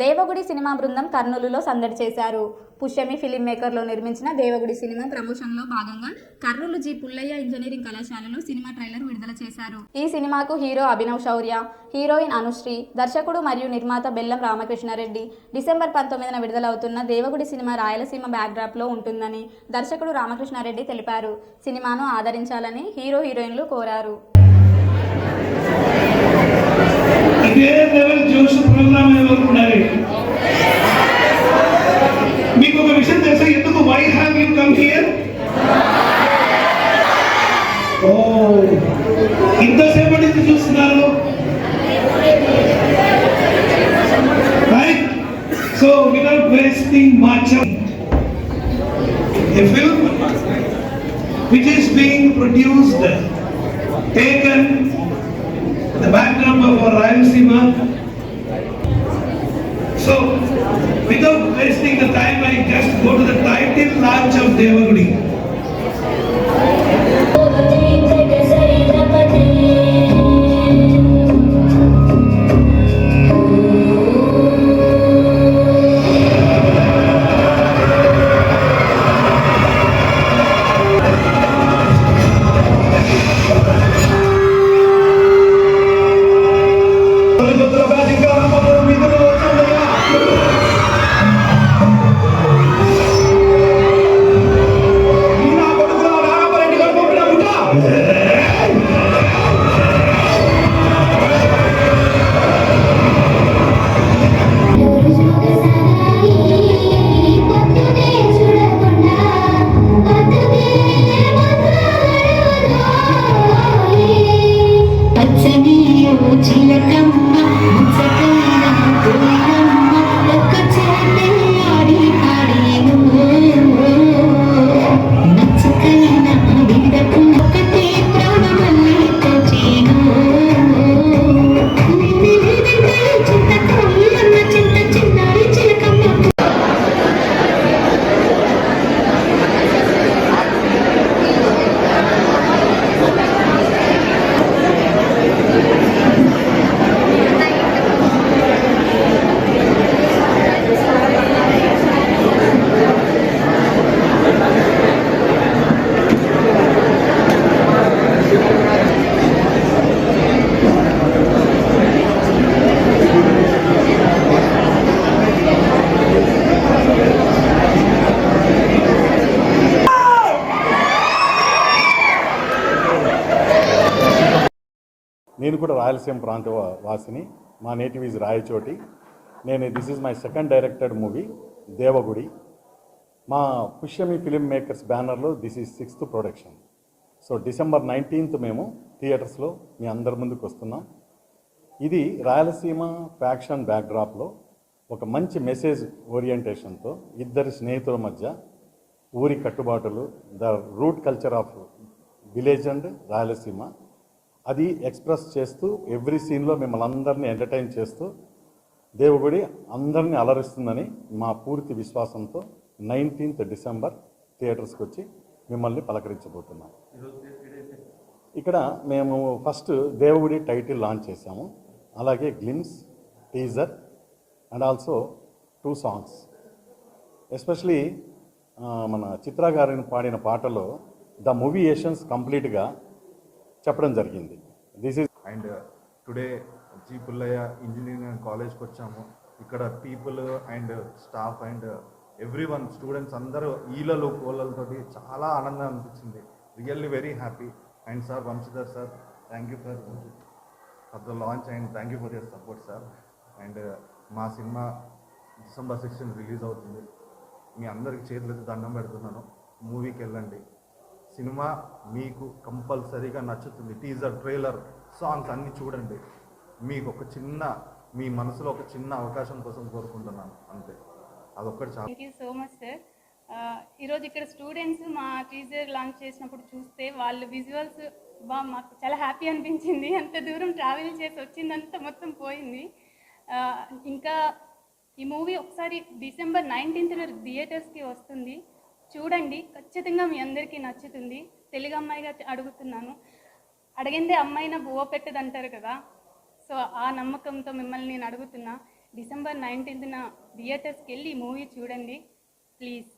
Devagudi cinema బృందం కర్నూలులో సందడి చేశారు. పుష్యమి ఫిలిం మేకర్లో నిర్మించిన దేవగుడి సినిమా ప్రమోషన్లో భాగంగా కర్నూలు జి. పుల్లయ్య ఇంజనీరింగ్ కళాశాలలో సినిమా ట్రైలర్ విడుదల చేశారు. ఈ సినిమాకు హీరో అభినవ్ శౌర్య హీరోయిన్ అనుశ్రీ దర్శకుడు మరియు నిర్మాత బెల్లం రామకృష్ణారెడ్డి. డిసెంబర్ పంతొమ్మిదిన విడుదలవుతున్న దేవగుడి సినిమా రాయలసీమ బ్యాక్డ్రాప్లో ఉంటుందని దర్శకుడు రామకృష్ణారెడ్డి తెలిపారు. సినిమాను ఆదరించాలని హీరో హీరోయిన్లు కోరారు. ఓ ఇంతసేపటి నుంచి చూస్తున్నారు right so without wasting much a film which is being produced taken the backdrop of our Rayalaseema. So, without wasting the time, I just go to the title launch of Devagudi. నేను కూడా రాయలసీమ ప్రాంత వాసిని. మా native is Rayachoti. నేను this is my second directed movie Devagudi. మా Pushyami film makers బ్యానర్లో this is sixth production. So December nineteenth మేము థియేటర్స్లో మీ అందరి ముందుకు వస్తున్నాం. ఇది రాయలసీమ ఫ్యాక్షన్ బ్యాక్డ్రాప్లో ఒక మంచి మెసేజ్ ఓరియంటేషన్తో ఇద్దరి స్నేహితుల మధ్య ఊరి కట్టుబాటులు the root culture of village and Rayalaseema. అది ఎక్స్ప్రెస్ చేస్తూ ఎవ్రీ సీన్లో మిమ్మల్ని అందరినీ ఎంటర్టైన్ చేస్తూ దేవుడి అందరినీ అలరిస్తుందని మా పూర్తి విశ్వాసంతో నైన్టీన్త్ డిసెంబర్ థియేటర్స్కి వచ్చి మిమ్మల్ని పలకరించబోతున్నాం. ఇక్కడ మేము ఫస్ట్ దేవుడి టైటిల్ లాంచ్ చేశాము. అలాగే glimpse teaser and also two songs. Especially మన చిత్ర గారిని పాడిన పాటలో ద మూవీ ఏషన్స్ కంప్లీట్గా చెప్పడం జరిగింది. This is and today G Pullaiah engineering కాలేజ్కి వచ్చాము. ఇక్కడ people and staff and everyone students అందరూ ఈలలో కోళ్ళతోటి చాలా ఆనందం అనిపించింది. Really very happy. And sir Vamsidhar sir thank you for for the launch and thank you for your support sir. And మా సినిమా డిసెంబర్ సిక్స్టీన్ రిలీజ్ అవుతుంది. మీ అందరికి చేతులైతే దండం పెడుతున్నాను. మూవీకి వెళ్ళండి. సినిమా మీకు కంపల్సరీగా నచ్చుతుంది. టీజర్ ట్రైలర్ సాంగ్స్ అన్నీ చూడండి. మీకు ఒక చిన్న మీ మనసులో ఒక చిన్న అవకాశం కోసం కోరుకుంటున్నాను. అంతే. అదొక్కటి చాలా. Thank you so much sir ఈరోజు ఇక్కడ స్టూడెంట్స్ మా టీజర్ లాంచ్ చేసినప్పుడు చూస్తే వాళ్ళు విజువల్స్ బా మాకు చాలా హ్యాపీ అనిపించింది. అంత దూరం ట్రావెల్ చేసి వచ్చిందంతా మొత్తం పోయింది. ఇంకా ఈ మూవీ ఒకసారి డిసెంబర్ నైన్టీన్త్న థియేటర్స్కి వస్తుంది. చూడండి ఖచ్చితంగా మీ అందరికీ నచ్చుతుంది. తెలుగు అమ్మాయిగా అడుగుతున్నాను. అడిగిందే అమ్మాయిన బువ్వ పెట్టదంటారు కదా. సో ఆ నమ్మకంతో మిమ్మల్ని నేను అడుగుతున్నా. డిసెంబర్ నైన్టీన్త్న థియేటర్స్కి వెళ్ళి మూవీ చూడండి. ప్లీజ్.